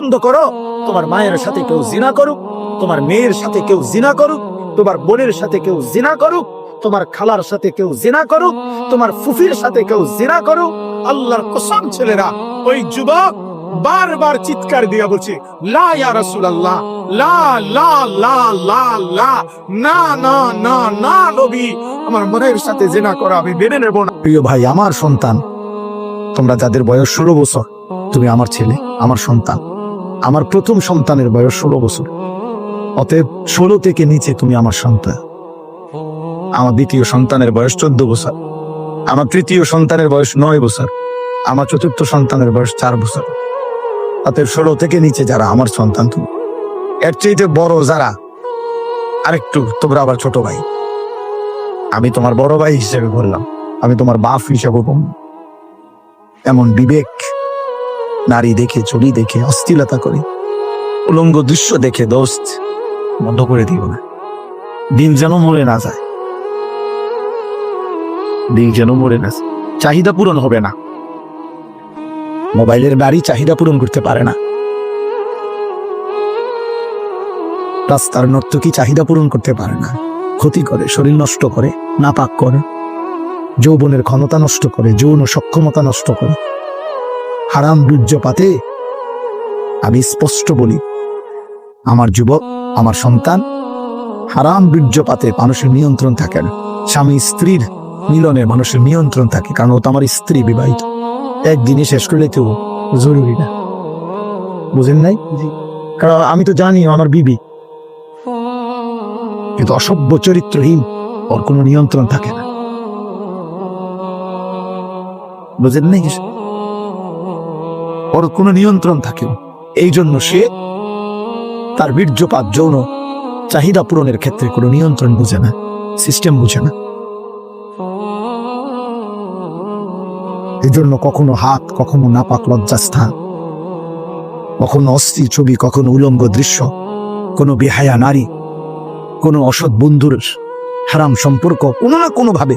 পছন্দ করো, তোমার মায়ের সাথে কেউ জিনা করুক, তোমার মেয়ের সাথে কেউ জিনা করুক, তোমার বোনের সাথে কেউ জিনা করুক, তোমার খালার সাথে কেউ জিনা করুক, তোমার ফুফির সাথে কেউ জিনা করুক, আল্লাহর কসম ছেলেরা, ওই যুবক বারবার চিৎকার দিয়া বলছে, লা ইয়া রাসূলুল্লাহ, লা লা লা লা লা, না না না না, নবী, আমার মনের সাথে জিনা করা আমি মেনে নেব না। প্রিয় ভাই, আমার সন্তান, তোমরা যাদের বয়স ষোলো বছর, তুমি আমার ছেলে, আমার সন্তান। আমার প্রথম সন্তানের বয়স ষোলো বছর। অতএব ষোলো থেকে নিচে তুমি আমার সন্তান। আমার দ্বিতীয় সন্তানের বয়স চোদ্দ বছর। আমার তৃতীয় সন্তানের বয়স নয় বছর। আমার চতুর্থ সন্তানের বয়স চার বছর। অতএব ষোলো থেকে নিচে যারা আমার সন্তান তুমি। এর চাইতে বড় যারা, আরেকটু তোমরা আবার ছোট ভাই। আমি তোমার বড় ভাই হিসেবে বললাম। আমি তোমার বাপ হিসেবে বললাম। এমন বিবেক নারী দেখে চুরি দেখে অস্থিরতা করে। উলঙ্গ দৃশ্য দেখে দোস্ত, বন্ধ করে দিও না। দিন যেন মরে না যায়। দিন যেন মরে না চাহিদা পূরণ হবে না। মোবাইলের গাড়ি চাহিদা পূরণ করতে পারে না। রাস্তার নর্তকী চাহিদা পূরণ করতে পারে না। ক্ষতি করে, শরীর নষ্ট করে, নাপাক করে। যৌবনের ক্ষমতা নষ্ট করে, যৌন সক্ষমতা নষ্ট করে। হারাম বীর্যপাতে আমি স্পষ্ট বলি আমার যুবক আমার সন্তান হারাম বীর্যপাতে মানুষের নিয়ন্ত্রণ থাকে না। স্বামী স্ত্রীর মিলনে মানুষের নিয়ন্ত্রণ থাকে কারণ ও তো আমার স্ত্রী বিবাহিত। একদিনে শেষ করলে তো জরুরি না। বুঝেন নাই? কারণ আমি তো জানি আমার বিবি। কিন্তু অসভ্য চরিত্রহীন ওর কোনো নিয়ন্ত্রণ থাকে না। বুঝেন নাই? ওর কোনো নিয়ন্ত্রণ থাকে। এই জন্য সে তার বীর্যপাত যৌন চাহিদা পূরণের ক্ষেত্রে কোনো নিয়ন্ত্রণ বুঝে না সিস্টেম বুঝে না। এই জন্য কখনো হাত, কখনো নাপাক লজ্জাস্থান, কখনো অস্থির ছবি, কখনো উলঙ্গ দৃশ্য, কোনো বেহায়া নারী, কোনো অসৎ বন্ধুর হারাম সম্পর্ক, কোনো না কোনো ভাবে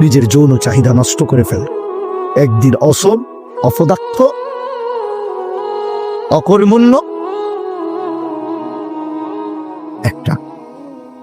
নিজের যৌন চাহিদা নষ্ট করে ফেলে। একদিন অসম অপদার্থ, অকর্মণ্য। একটা।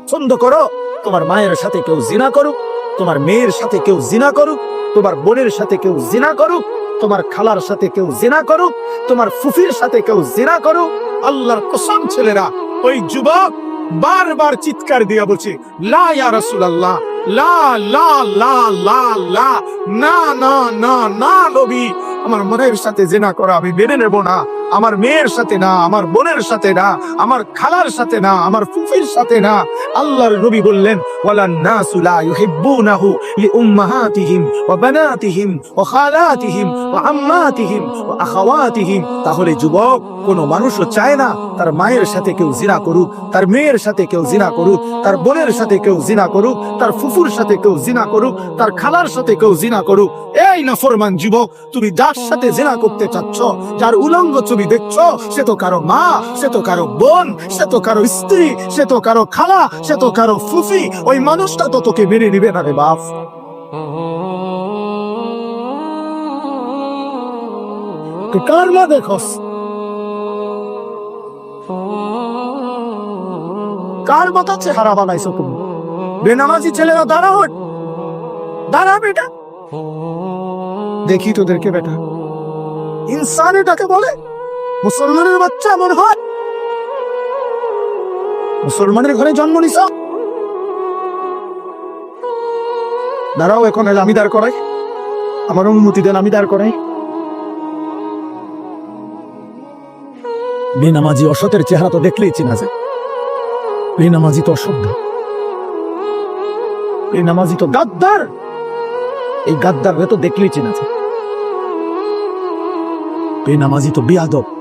পছন্দ করো, তোমার মায়ের সাথে কেউ জিনা করুক, তোমার মেয়ের সাথে কেউ জিনা করুক, তোমার বোনের সাথে কেউ জিনা করুক, তোমার খালার সাথে কেউ জিনা করুক, তোমার ফুফির সাথে কেউ জিনা করুক, আল্লাহর কসম ছেলেরা, ওই যুবক বারবার চিৎকার দিয়া বলছে, লা ইয়া রাসূলুল্লাহ, লা লা লা লা লা, না না না না, নবী আমার মনের সাথে জেনা করা আমি মেনে নেব না। আমার মেয়ের সাথে না, আমার বোনের সাথে না, আমার খালার সাথে না, আমার ফুফির সাথে না। আল্লাহর নবী বললেন, ওয়ালান নাসু লা ইউহিব্বুনাহু লিউম্মাহাতিহিম ওয়া বানাতিহিম ওয়া খালাতিহিম ওয়া আম্মাতিহিম ওয়া আখাওয়াতিহিম। তাহলে যুবক, কোন মানুষও চায় না তার মায়ের সাথে কেউ জিনা করুক, তার মেয়ের সাথে কেউ জিনা করুক, তার বোনের সাথে কেউ জিনা করুক, তার ফুফুর সাথে কেউ জিনা করুক, তার খালার সাথে কেউ জিনা করুক। এই নাফরমান যুবক, তুমি যার সাথে জিনা করতে চাচ্ছ, যার উলঙ্গ ছবি দেখছ? সে তো কারও মা, সে তো কারও বোন, সে তো কারও স্ত্রী, সে তো কারও খালা, সে তো কারও ফুফি। ওই মানুষটা তো তোকে মেনে নিবে না রে বাপ। কার মা দেখোস? কার মতো চেহারা বানাইছো তুমি? বেনামাজি ছেলেরা দাঁড়াও দাঁড়া বেটা। দেখি তোদেরকে, বেটা। ইনসান এটাকে বলে? মুসলমানের বাচ্চা এমন হয়। মুসলমানের ঘরে জন্ম নিছ। দাঁড়াও এখন এলে আমি দাঁড় করাই। আমার অনুমতি দেন আমি দাঁড় করাই। বেনামাজি অসতের চেহারা তো দেখলেই চেনা যায়। বেনামাজি তো অসভ্য। বেনামাজি তো গাদ্দার। এই গাদ্দার তো দেখলেই চেনা যায়। বেনামাজি তো বিয়াদব।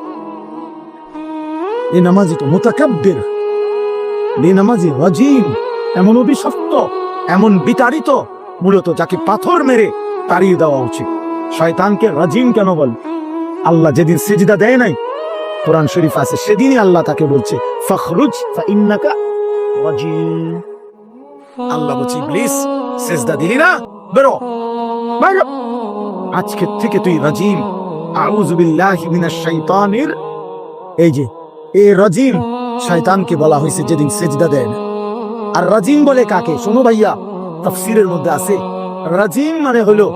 বেনামাজি তো মোতাকাব্বির। বেনামাজি রাজিম এমন অভিশপ্ত, এমন বিতাড়িত, মূলত যাকে পাথর মেরে তাড়িয়ে দেওয়া উচিত। শয়তানকে রাজিম কেন বল? আল্লাহ যেদিন সেজদা দেয় নাই, কোরআন শরীফ আছে, সেদিনই আল্লাহ তাকে বলছে, ফখরুজ ফাইন্নাকা রাজিম। আল্লাহ বলছে, ইবলিস, সেজদা দিলি না? বেরো বেরো। আজকের থেকে তুই রাজিম। আউযু বিল্লাহি মিনাশ শাইতানির এই যে এই রাজিম, শয়তানকে বলা হয়েছে যেদিন সেজদা দেয় না। আর রাজিম বলে কাকে? শোনো ভাইয়া, তাফসীরের মধ্যে আছে, রাজিম মানে হলো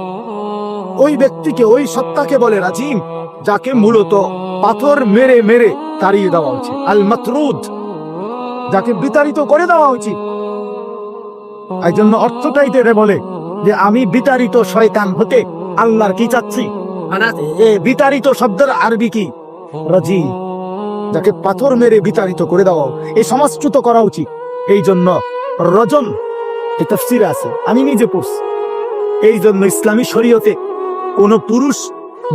ওই ব্যক্তিকে, ওই সত্তাকে বলে রাজিম, যাকে মূলত পাথর মেরে মেরে তাড়িয়ে দেওয়া উচিত আল মাতরুদ, যাকে বিতাড়িত করে দেওয়া উচিত এই জন্য অর্থটাই এটা বলে যে আমি বিতাড়িত শয়তান হতে আল্লাহর কি চাচ্ছি? এ বিতাড়িত শব্দের আরবি কি? রাজি। যাকে পাথর মেরে বিতাড়িত করে দেওয়া এই সমাজচ্যুত করা উচিত। এই জন্য রজম, এই তফসিরে আছে, আমি নিজে পড়ছি। এই জন্য ইসলামী শরীয়তে কোন পুরুষ,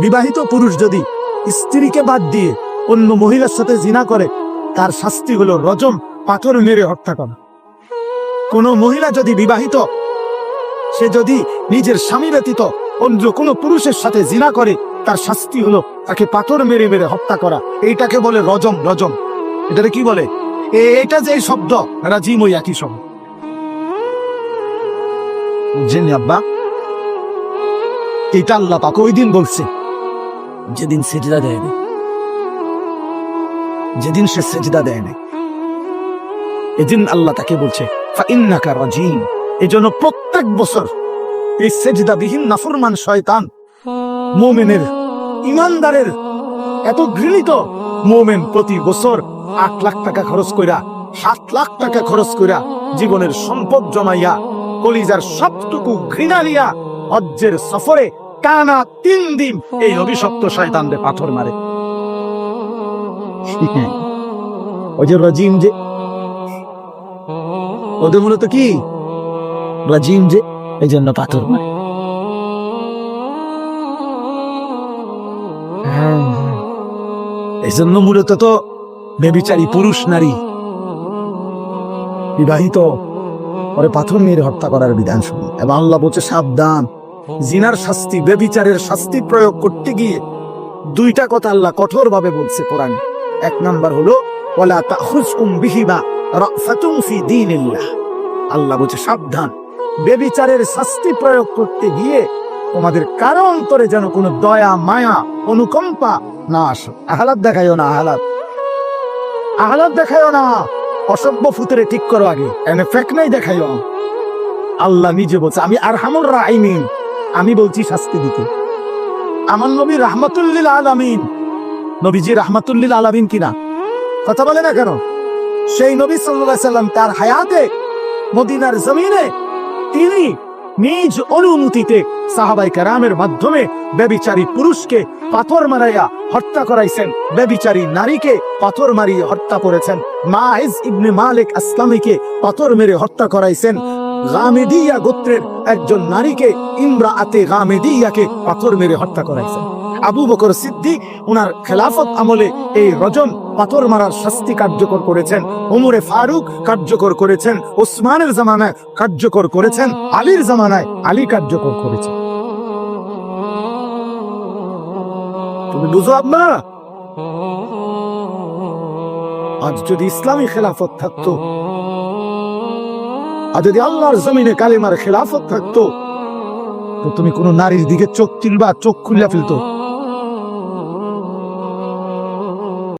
বিবাহিত পুরুষ যদি স্ত্রীকে বাদ দিয়ে অন্য মহিলার সাথে জিনা করে, তার শাস্তি হলো রজম, পাথর মেরে হত্যা করা। কোন মহিলা যদি বিবাহিত, সে যদি নিজের স্বামী ব্যতীত অন্য কোনো পুরুষের সাথে জিনা করে তার শাস্তি হলো তাকে পাথর মেরে মেরে হত্যা করা। এইটাকে বলে রজম রজম। এটাকে কি বলে? এটা যে শব্দ রাজিম ওই একই শব্দ। বুঝছেন আব্বা? এটা আল্লাহ পাক ওই দিন বলছে। যেদিন সেজদা দেয়নি যেদিন সে সেজদা দেয়নি এদিন আল্লাহ তাকে বলছে ফাইন্নাকা রাজিম। এজন্য প্রত্যেক বছর এই সেজদাবিহীন নাফরমান শয়তান মোমেনের ইমানদারের এত ঘৃণিত মোমেন প্রতি বছর আট লাখ টাকা খরচ কইরা, সাত লাখ টাকা খরচ কইরা জীবনের সম্পদ জমাইয়া, কলিজার সবটুকু ঘৃণা নিয়া হজ্জের সফরে টানা তিন দিন এই অভিশপ্ত শয়তানরে পাথর মারে। ওই যে রাজিম যে, ওদের মূলত কি? রাজিম যে এই জন্য পাথর মারে। এই জন্য মূলত তো বেবিচারী পুরুষ, নারী বিবাহিত, পরে পাথর মেরে হত্যা করার বিধান শুনি। এবং আল্লাহ বলছে, সাবধান। জিনার শাস্তি, বেবিচারের শাস্তি প্রয়োগ করতে গিয়ে দুইটা কথা আল্লাহ কঠোর ভাবে বলছে কোরআন। এক নাম্বার হলো, ওয়ালা তাখুজকুম বিহিমা রাফাতুম ফি আল্লাহ বলছে, সাবধান। বেবিচারের শাস্তি প্রয়োগ করতে গিয়ে তোমাদের কারও অন্তরে যেন কোনো দয়া, মায়া, অনুকম্পা না আসে। আহলাদ দেখাইও না, আহলাদ। আহলাদ দেখাইও না। অসভ্য ফুতরে ঠিক করো আগে। এনে ফেক নাই দেখাইও। আল্লাহ নিজে বলছে, আমি আর হামুর রাইমিন আমি বলছি শাস্তি দিতে। আমার নবী রাহমাতুল্লিল আলামিন। নবীজি রাহমাতুল্লিল আলামিন কিনা? কথা বলে না কেন? সেই নবী আলাইহি সাল্লাম তার হায়াতে, মদিনার জমিনে তিনি নিজ অনুমতিতে সাহাবাই কারামের মাধ্যমে ব্যবিচারী পুরুষকে পাথর মারাইয়া হত্যা করাইছেন। ব্যবিচারী নারীকে পাথর মারিয়ে হত্যা করেছেন। মাইজ ইবনে মালিক আসলামীকে পাথর মেরে হত্যা করাইছেন। গামেদিয়া গোত্রের একজন নারীকে ইমরা আতে গামেদিয়াকে পাথর মেরে হত্যা করাইছেন। আবু বকর সিদ্দিক ওনার খেলাফত আমলে এই রজম পাথর মারার শাস্তি কার্যকর করেছেন। ওমরে ফারুক কার্যকর করেছেন। ওসমানের জামানায় কার্যকর করেছেন। আলীর জামানায় আলী কার্যকর করেছেন। তুমি বুঝো আব্বা? আজ যদি ইসলামী খেলাফত থাকতো, আর যদি আল্লাহর জমিনে কালিমার খেলাফত থাকতো, তো তুমি কোনো নারীর দিকে চোখ তুলবা, চোখ খুলে ফেলতো।